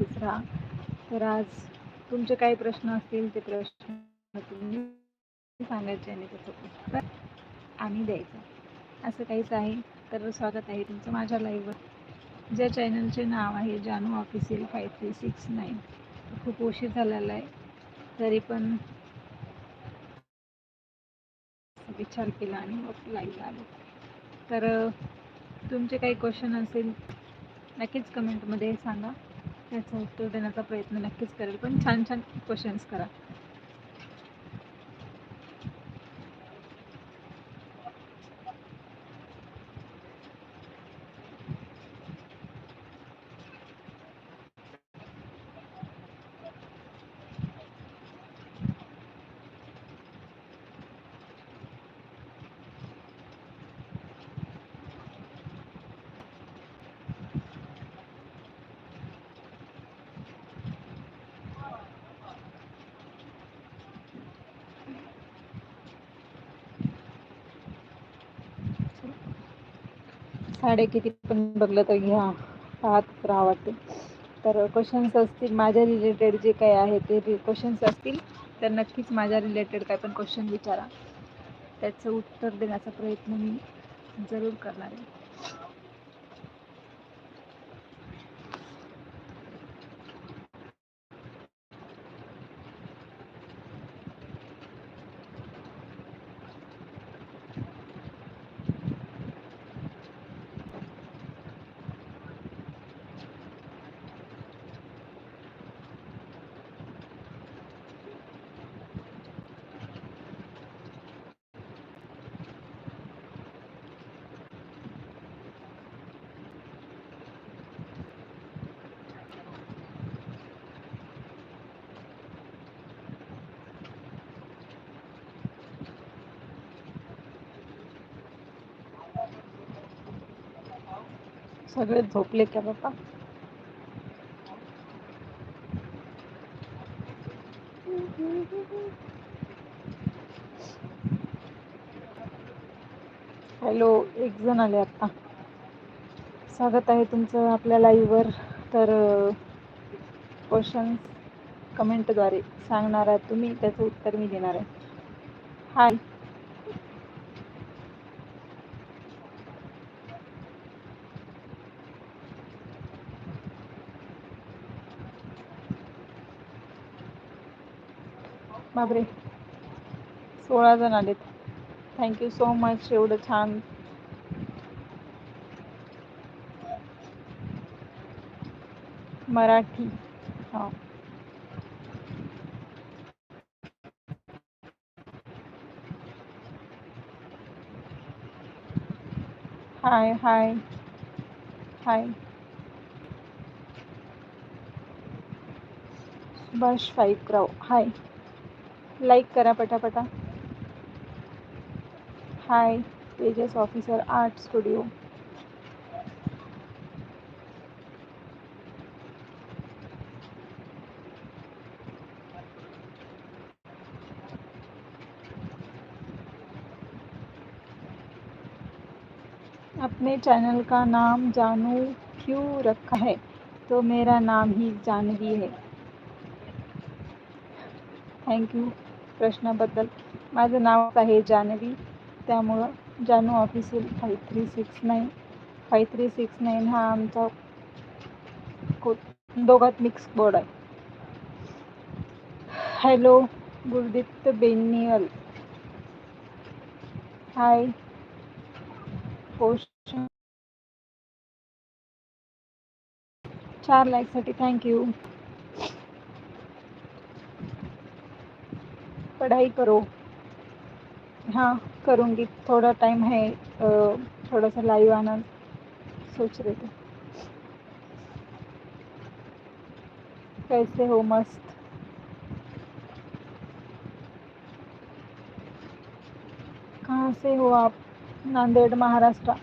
उपस्थित राहा तर आज तुमचे काही प्रश्न असतील ते प्रश्न तुम्ही सांगायचे आणि त्याचं उत्तर आम्ही द्यायचं. असं काहीच आहे. तर स्वागत आहे तुमचं माझ्या लाईव्हवर ज्या चॅनलचे नाव आहे Janu official five three six nine खूप उशीर झालेला आहे. तरी पण विचार केला आणि मग लाईव्ह आलो. तर तुमचे काही क्वेश्चन असेल नक्कीच कमेंटमध्ये सांगा. याचा उत्तर देण्याचा प्रयत्न नक्कीच करेल. पण छान छान क्वेश्चन्स करा. साडे किती पण बघलं तर घ्या पाहत राहा वाटते. तर क्वेश्चन्स असतील माझ्या रिलेटेड जे काही आहे ते क्वेश्चन्स असतील तर नक्कीच माझ्या रिलेटेड काय पण क्वेश्चन विचारा. त्याचं उत्तर देण्याचा प्रयत्न मी जरूर करणार आहे. सगळे झोपले का बाबा. हॅलो एक जण आले आता. स्वागत आहे तुमचं आपल्या लाईव्हवर तर क्वेश्चन कमेंटद्वारे सांगणार आहात तुम्ही त्याचं उत्तर मी देणार आहे. हाय बापरे. सोळा जण आलेत. थँक्यू सो मच एवढं छान. मराठी. हां. हाय हाय हाय सुभाष फाईकराव हाय लाईक करा पटापटा. Hi Tejas officer art studio अपने चैनल का नाम जानू क्यों रखा है? तो मेरा नाम ही जानवी है. थँक्यू प्रश्नाबद्दल. माझं नाव आहे जानवी. त्यामुळं Janu official five three six nine five three six nine हा आमचा को दोघात मिक्स बोर्ड आहे. Hello Gurdeept Beniyal. Hi post चार लाईकसाठी थँक्यू पढ़ाई करो। हाँ करूँगी। थोड़ा टाइम है थोड़ा सा लाइव आना सोच रहे थे। कैसे हो? मस्त। कहाँ से हो आप? नांदेड़, महाराष्ट्र?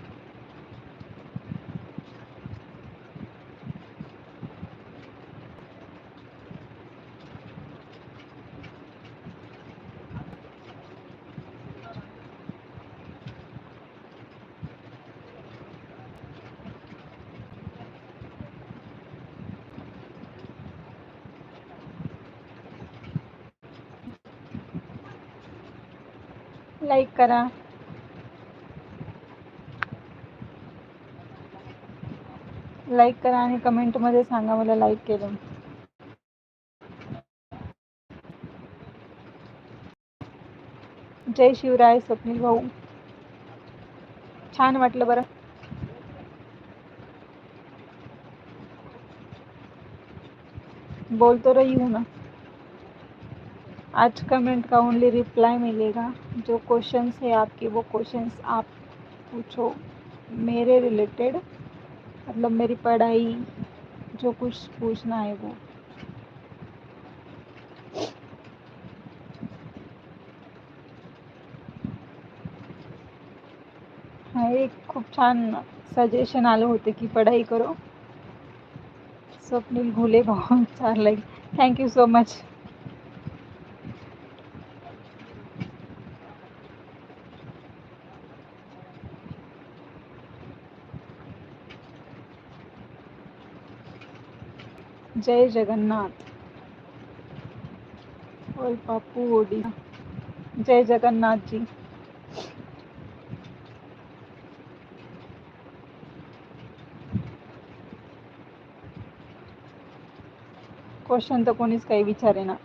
लाईक करा. लाईक करा आणि कमेंटमध्ये सांगा मला लाईक केलं. जय शिवराय स्वप्नील भाऊ. छान वाटलं बरं. बोलतो रही ना. आज कमेंट का ओनली रिप्लाई मिलेगा। जो क्वेश्चंस है आपके, वो क्वेश्चंस आप पूछो। मेरे रिलेटेड मतलब मेरी पढ़ाई, जो कुछ पूछना है वो। हा, एक खूप छान सजेशन आलं होते की पढ़ाई करो। स्वप्नील घोले भाऊ चार like thank you so much जय जगन्नाथ. ओय पापू ओडी. जय जगन्नाथ जी क्वेश्चन तर कोणीच काही विचारे ना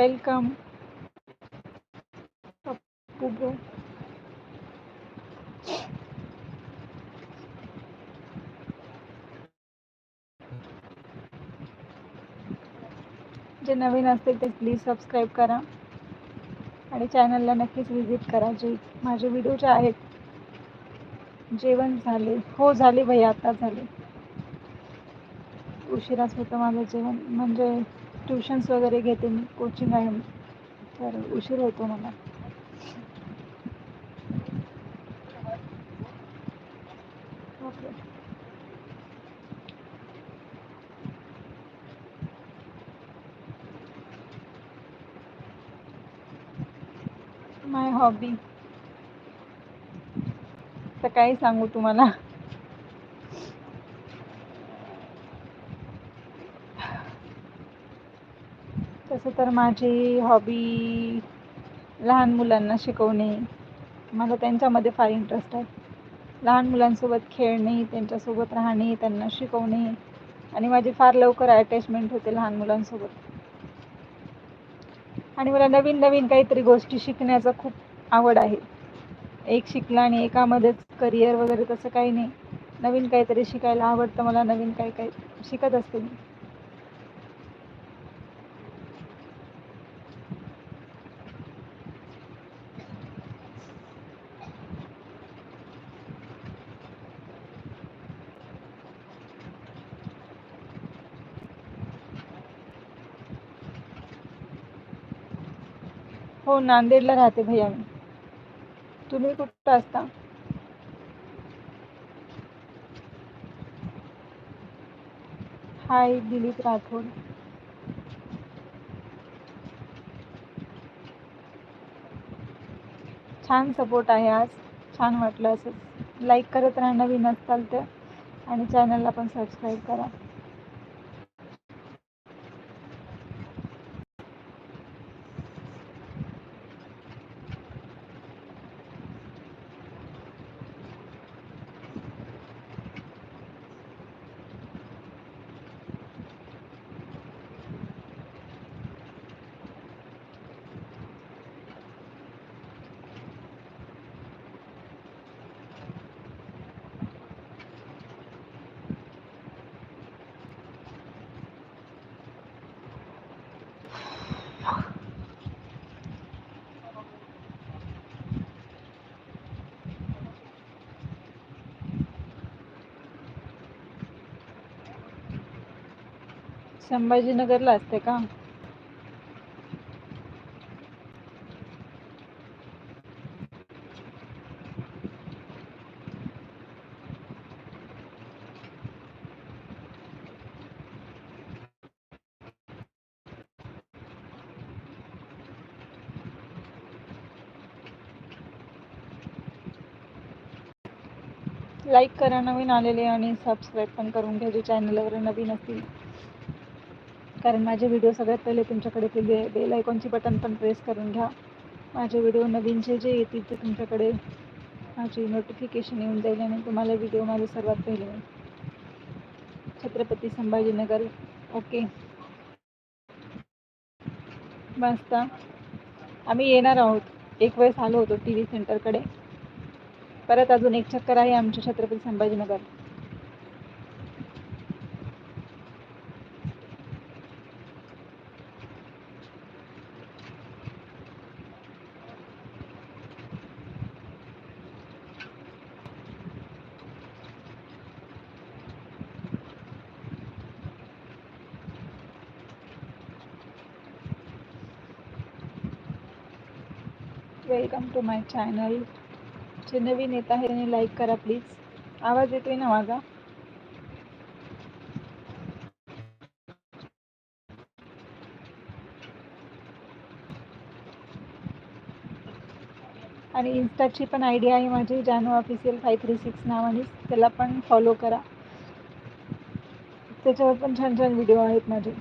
वेलकम. पप्पू ब्रो जे नवीन असतील ते प्लीज सबस्क्राईब करा. आणि चॅनलला नक्कीच व्हिजिट करा. जे माझे व्हिडिओ जे आहेत जेवण झाले. हो झाले भैया आता झाले. उशिराच होतं माझं जेवण. म्हणजे ट्युशन्स वगैरे घेते मी कोचिंग आहे तर उशीर होतो मला. माय हॉबी तर काही सांगू तुम्हाला. तसं तर माझी हॉबी लहान मुलांना शिकवणे मला त्यांच्यामध्ये फार इंटरेस्ट आहे. लहान मुलांसोबत खेळणे त्यांच्यासोबत राहणे त्यांना शिकवणे आणि माझी फार लवकर अटॅचमेंट होते लहान मुलांसोबत. आणि मला नवीन नवीन काहीतरी गोष्टी शिकण्याचा खूप आवड आहे. एक शिकला आणि एकामध्येच करिअर वगैरे तसं काही नाही. नवीन काहीतरी शिकायला आवडतं मला नवीन काही काही शिकत असते मी. हो नांदेडला राहते भैया मी. तुम्ही कुठं असता? हाय दिलीप राठोड. छान सपोर्ट आहे आज. छान वाटलं असं. लाईक करत राहा नवीन असताल तर. आणि चॅनलला पण सबस्क्राईब करा. संभाजीनगरला असते का? लाईक करा नवीन आलेले आणि सबस्क्राईब पण करून घ्या. जे चॅनलवर नवीन असतील. कारण माझे व्हिडिओ सगळ्यात पहिले तुमच्याकडे ते बे बेल आयकॉनची बटन पण प्रेस करून घ्या. माझे व्हिडिओ नवीनचे जे येतील ते तुमच्याकडे माझी नोटिफिकेशन येऊन जाईल आणि तुम्हाला व्हिडिओ माझे सर्वात पहिले छत्रपती संभाजीनगर. ओके मस्त. आम्ही येणार आहोत. एक वेळेस आलो होतो टी व्ही सेंटरकडे परत अजून एक चक्कर आहे आमच्या Chhatrapati Sambhajinagar. Welcome to my channel. जे नवीन येत आहे त्यांनी लाईक करा प्लीज. आवाज येतोय ना माझा? आणि इन्स्टाची पण आयडिया आहे माझी जानू ऑफिशियल फाय थ्री सिक्स नावाने त्याला पण फॉलो करा. त्याच्यावर पण छान छान व्हिडिओ आहेत माझे.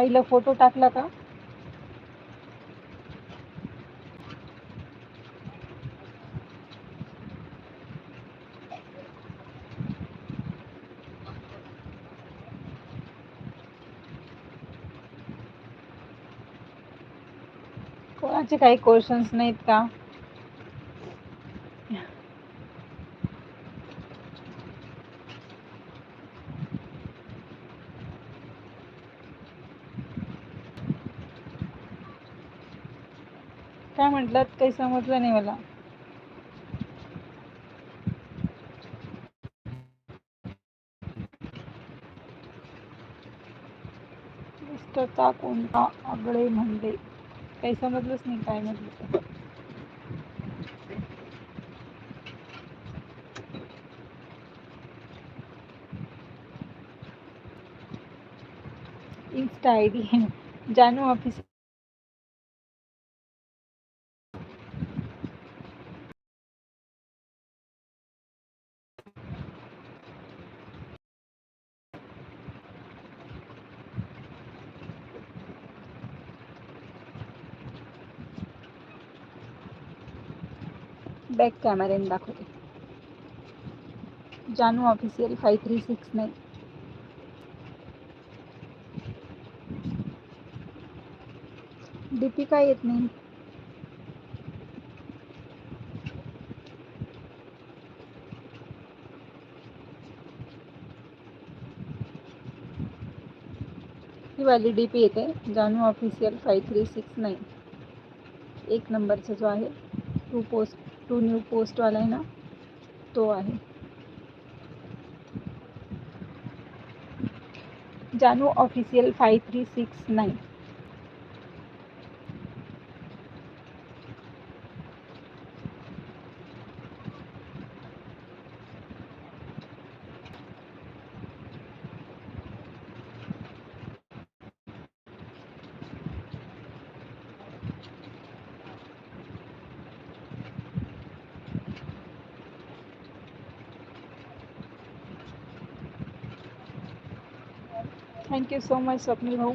आईला फोटो टाकला का? कोणाचे काही क्वेश्चन्स नाहीत का? काय म्हटलं? काही समजलं नाही मला. मिस्टरचा कोणता आगळे म्हणले? काही समजलंच नाही काय म्हटलं. ते. Insta I D Janu office back कॅमेऱ्याने दाखवते. Janu official five three six nine Deepika काय येत नाही. ही वाली डी पी येते. Janu official five three six nine एक नंबरचा जो आहे टू पोस्ट टू न्यू पोस्टवाला आहे ना तो आहे Janu official five three six nine thank you so much Swapnil भाऊ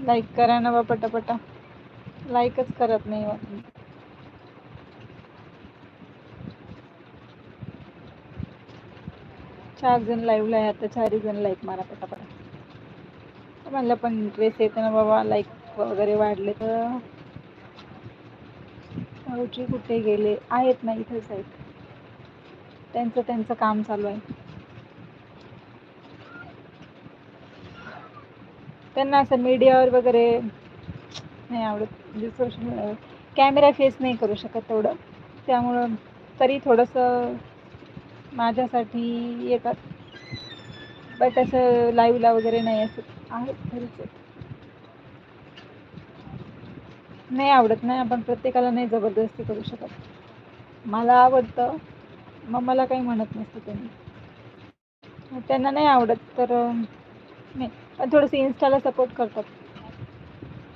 लाईक करा ना बा पटापटा. लाईकच करत नाही चार जण लाईव्हला आहे आता चारही जण लाईक मारा पटापट. मला पण इंटरेस्ट येते ना बाबा लाईक वगैरे वाढले तर. भाऊजी कुठे गेले? आहेत ना इथेच आहेत त्यांचं त्यांचं काम चालू आहे. त्यांना असं मीडियावर वगैरे नाही आवडत. म्हणजे सोशल कॅमेरा फेस नाही करू शकत तेवढं. त्यामुळं तरी थोडंसं माझ्यासाठी येतात. बट असं लाईव्हला वगैरे नाही असं. आहे घरीच नाही आवडत नाही आपण प्रत्येकाला नाही जबरदस्ती करू शकत. मला आवडतं मग मला काही म्हणत नसतं त्यांनी त्यांना नाही आवडत तर नाही. पण थोडंसं इन्स्टाला सपोर्ट करतात.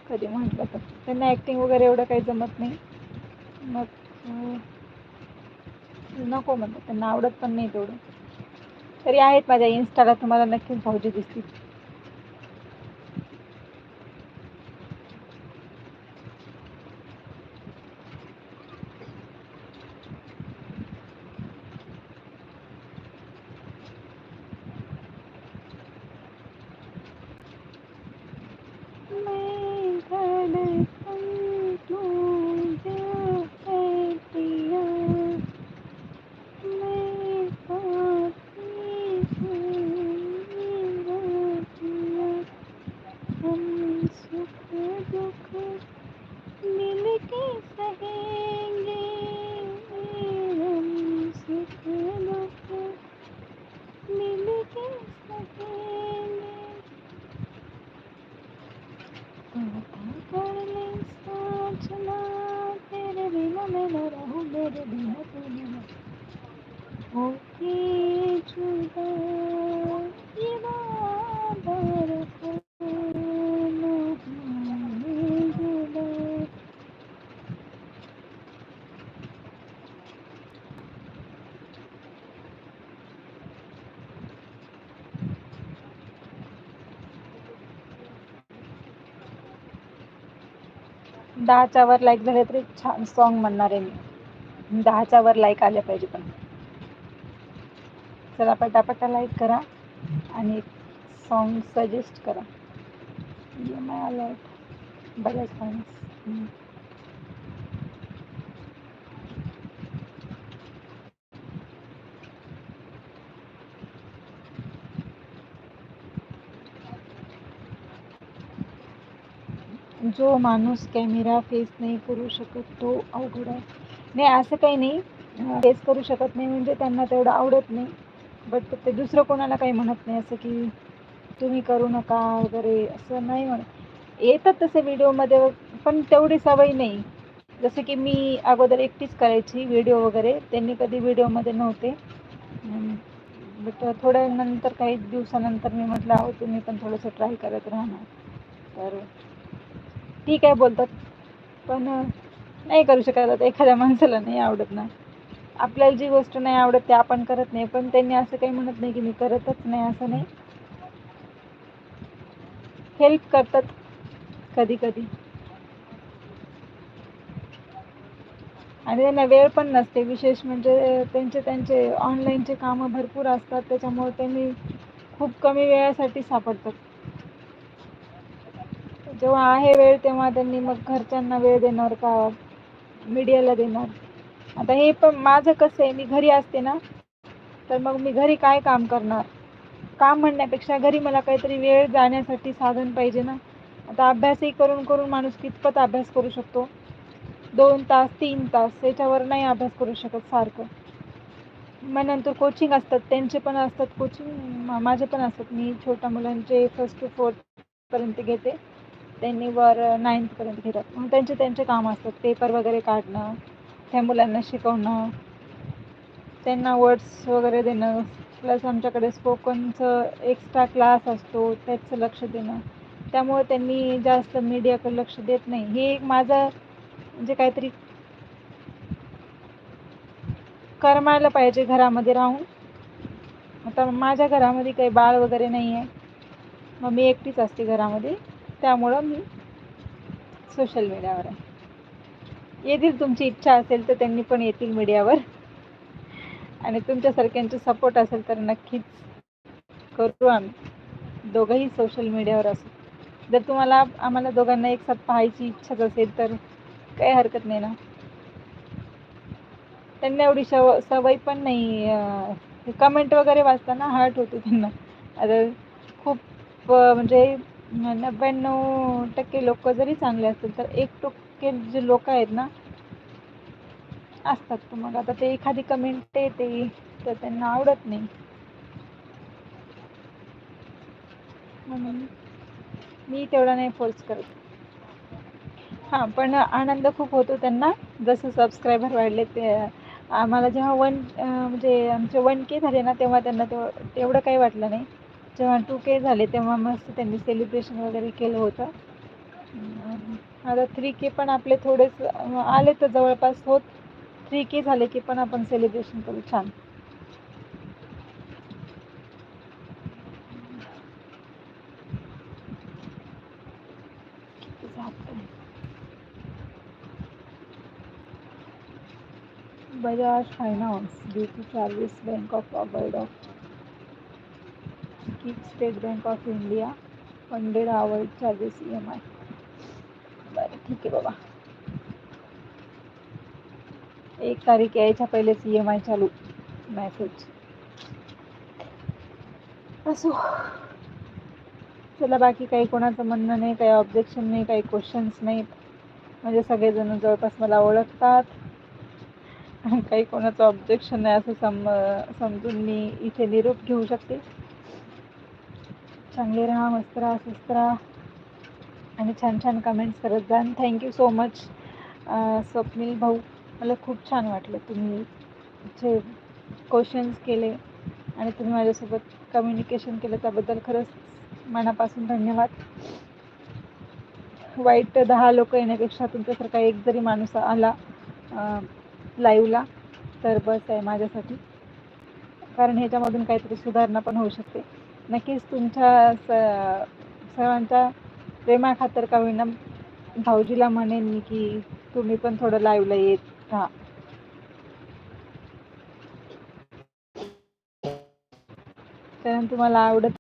कधी म्हटलं तर. त्यांना ॲक्टिंग वगैरे एवढं काही जमत नाही. मग नको म्हणतात. त्यांना आवडत पण नाही तेवढं. तरी आहेत माझ्या इन्स्टाला तुम्हाला नक्कीच भाऊजी दिसतील. दहाच्या वर लाईक झाले तरी छान सॉन्ग म्हणणार आहे मी. दहाच्या वर लाईक आले पाहिजे पण. चला पटापटा लाईक करा आणि सॉन्ग सजेस्ट करा. माय आलं बऱ्याच सॉंग्स जो माणूस कॅमेरा फेस नाही करू शकत तो अवघड आहे. नाही असं काही नाही. फेस करू शकत नाही म्हणजे त्यांना तेवढं आवडत नाही. बट ते दुसरं कोणाला काही म्हणत नाही असं की तुम्ही करू नका वगैरे असं नाही म्हणत. येतात तसे व्हिडिओमध्ये पण तेवढी सवय नाही. जसं की मी अगोदर एकटीच करायची व्हिडिओ वगैरे त्यांनी कधी व्हिडिओमध्ये नव्हते. बट थोड्या नंतर काही दिवसानंतर मी म्हटलं अहो तुम्ही पण थोडंसं ट्राय करत राहणार. तर ठीक आहे बोलतात? पण नाही करू शकत आता. एखाद्या माणसाला नाही आवडत ना. आपल्याला जी गोष्ट नाही आवडत ते आपण करत नाही. पण त्यांनी असं काही म्हणत नाही की मी करतच नाही असं नाही. हेल्प करतात कधी कधी आणि त्यांना वेळ पण नसते. विशेष म्हणजे त्यांचे त्यांचे ऑनलाईनचे कामं भरपूर असतात. त्याच्यामुळे त्यांनी खूप कमी वेळासाठी सापडतात. जेव्हा आहे वेळ तेव्हा त्यांनी मग घरच्यांना वेळ देणार का? मीडियाला देणार. आता हे पण माझं कसं आहे मी घरी असते ना तर मग मी घरी काय काम करणार? काम म्हणण्यापेक्षा घरी मला काहीतरी वेळ जाण्यासाठी साधन पाहिजे ना. आता अभ्यासही करून करून माणूस कितपत अभ्यास करू शकतो? दोन तास तीन तास याच्यावर नाही अभ्यास करू शकत सारखं. मग नंतर कोचिंग असतात त्यांचे पण असतात कोचिंग माझे पण असतात. मी छोट्या मुलांचे फर्स्ट टू फोर्थपर्यंत घेते. त्यांनी वर नाईन्थपर्यंत घेतात मग त्यांचे त्यांचे काम असतात. पेपर वगैरे काढणं त्या मुलांना शिकवणं त्यांना वर्ड्स वगैरे देणं प्लस आमच्याकडे स्पोकनचं एक्स्ट्रा क्लास असतो त्याचं लक्ष देणं. त्यामुळे त्यांनी जास्त मीडियाकडे लक्ष देत नाही. हे एक माझं म्हणजे काहीतरी करमायला पाहिजे घरामध्ये राहून. आता माझ्या घरामध्ये काही बाळ वगैरे नाही आहे मग मी एकटीच असते घरामध्ये. त्यामुळं मी सोशल मीडियावर आहे. येतील तुमची इच्छा असेल तर त्यांनी पण येतील मीडियावर आणि तुमच्यासारख्यांचे सपोर्ट असेल तर नक्कीच करू आम्ही. दोघंही सोशल मीडियावर असू. जर तुम्हाला आम्हाला दोघांना एक साथ पाहायची इच्छाच असेल तर काही हरकत नाही ना. त्यांना एवढी शव सवय पण नाही कमेंट वगैरे वाचताना हार्ट होते त्यांना. आता खूप म्हणजे नव्याण्णव टक्के लोक जरी चांगले असतील तर एक टक्के जे लोक आहेत ना असतात. मग आता ते एखादी कमेंट येते तर त्यांना आवडत नाही. म्हणून मी तेवढा नाही फोर्स करत. हां पण आनंद खूप होतो त्यांना. जसं सबस्क्रायबर वाढले ते आम्हाला जेव्हा वन म्हणजे आमचे वन के झाले ना तेव्हा त्यांना तेव्हा तेवढं काही वाटलं नाही. जेव्हा टू के झाले तेव्हा मस्त त्यांनी सेलिब्रेशन वगैरे केलं होतं. आता थ्री के पण आपले थोडेच आले तर जवळपास होत. थ्री के झाले की पण आपण सेलिब्रेशन करू छान. Bajaj finance duty charges bank of of kick State Bank of India hundred hour charges E M I बरं ठीक आहे बाबा. एक तारीख यायच्या पहिलेच ई एम आय चालू. मॅसेज असो. चला बाकी काही कोणाचं म्हणणं नाही काही ऑब्जेक्शन नाही काही क्वेश्चन्स नाहीत म्हणजे सगळेजण जवळपास मला ओळखतात. काही कोणाचं ऑब्जेक्शन नाही असं सम समजून मी इथे निरोप घेऊ शकते. चांगले राहा मस्त राहा स्वस्त राहा. आणि छान छान कमेंट्स करत जा. थँक्यू सो मच स्वप्नील भाऊ. मला खूप छान वाटलं तुम्ही जे क्वेश्चन्स केले. आणि तुम्ही माझ्यासोबत कम्युनिकेशन केलं. त्याबद्दल खरंच मनापासून धन्यवाद. वाईट दहा लोक येण्यापेक्षा तुमच्यासारखा एक जरी माणूस आला लाईव्हला तर बस आहे माझ्यासाठी. कारण ह्याच्यामधून काहीतरी सुधारणा पण होऊ शकते. नक्कीच तुमच्या स सर्वांच्या प्रेमाखातर का होईना भाऊजीला म्हणेन मी की तुम्ही पण थोडं लाईव्हला येत राहा. कारण तुम्हाला आवडत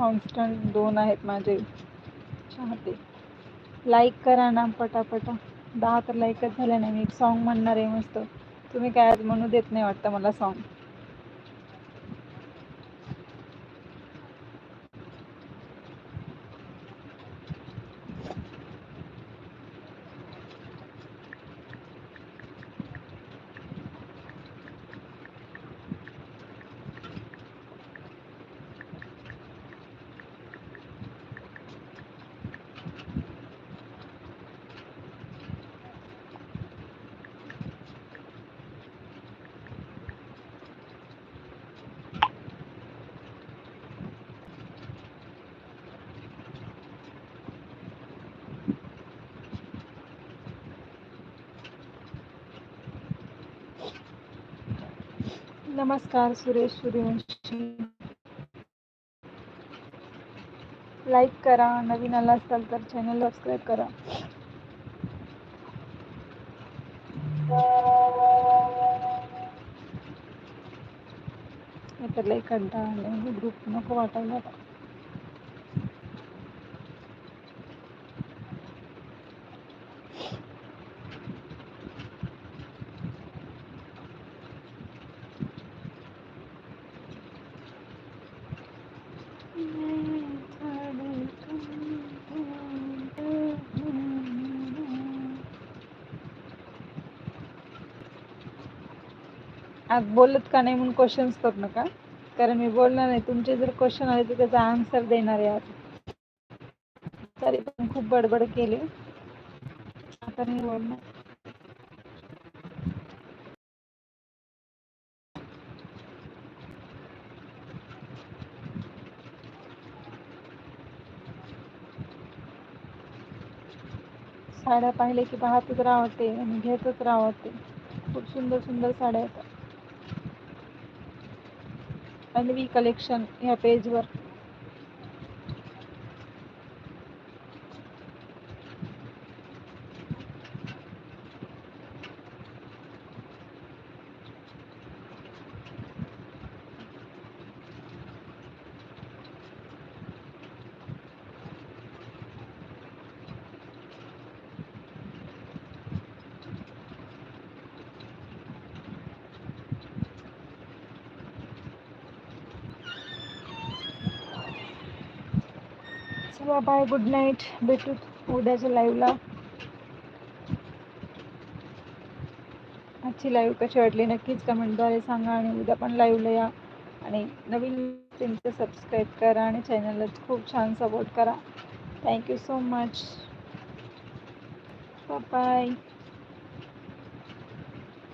कॉन्स्टंट दोन आहेत माझे. चाहते. लाईक करा ना पटापटा. दहा तर लाईकच झाल्या नाही. मी एक सॉन्ग म्हणणार आहे मस्त. तुम्ही काय आज म्हणू देत नाही वाटतं मला सॉन्ग नमस्कार, सुरेश सूर्यवंशी लाईक करा, नवीन आला असाल तर चॅनल सबस्क्राईब करा. तर लई कंटाळा ग्रुप नको वाटायला आज बोलत का नाही म्हणून क्वेश्चन्स करू नका. कारण मी बोलणार नाही. तुमचे जर क्वेश्चन आले तर त्याचा आन्सर देणार आहे आज. तरी पण खूप बडबड केले. आता मी बोलणार. साड्या पाहिले की पाहतच राहते आणि घेतच राहते. खूप सुंदर सुंदर साड्या येतात. and we collection yeah page work. चला बाय गुड नाईट भेटू उद्याच्या लाईव्हला आजची लाईव्ह कशी वाटली नक्कीच कमेंटद्वारे सांगा आणि उद्या पण लाईव्हला या. आणि नवीन त्यांचं सबस्क्राईब करा आणि चॅनलला खूप छान सपोर्ट करा. Thank you so much bye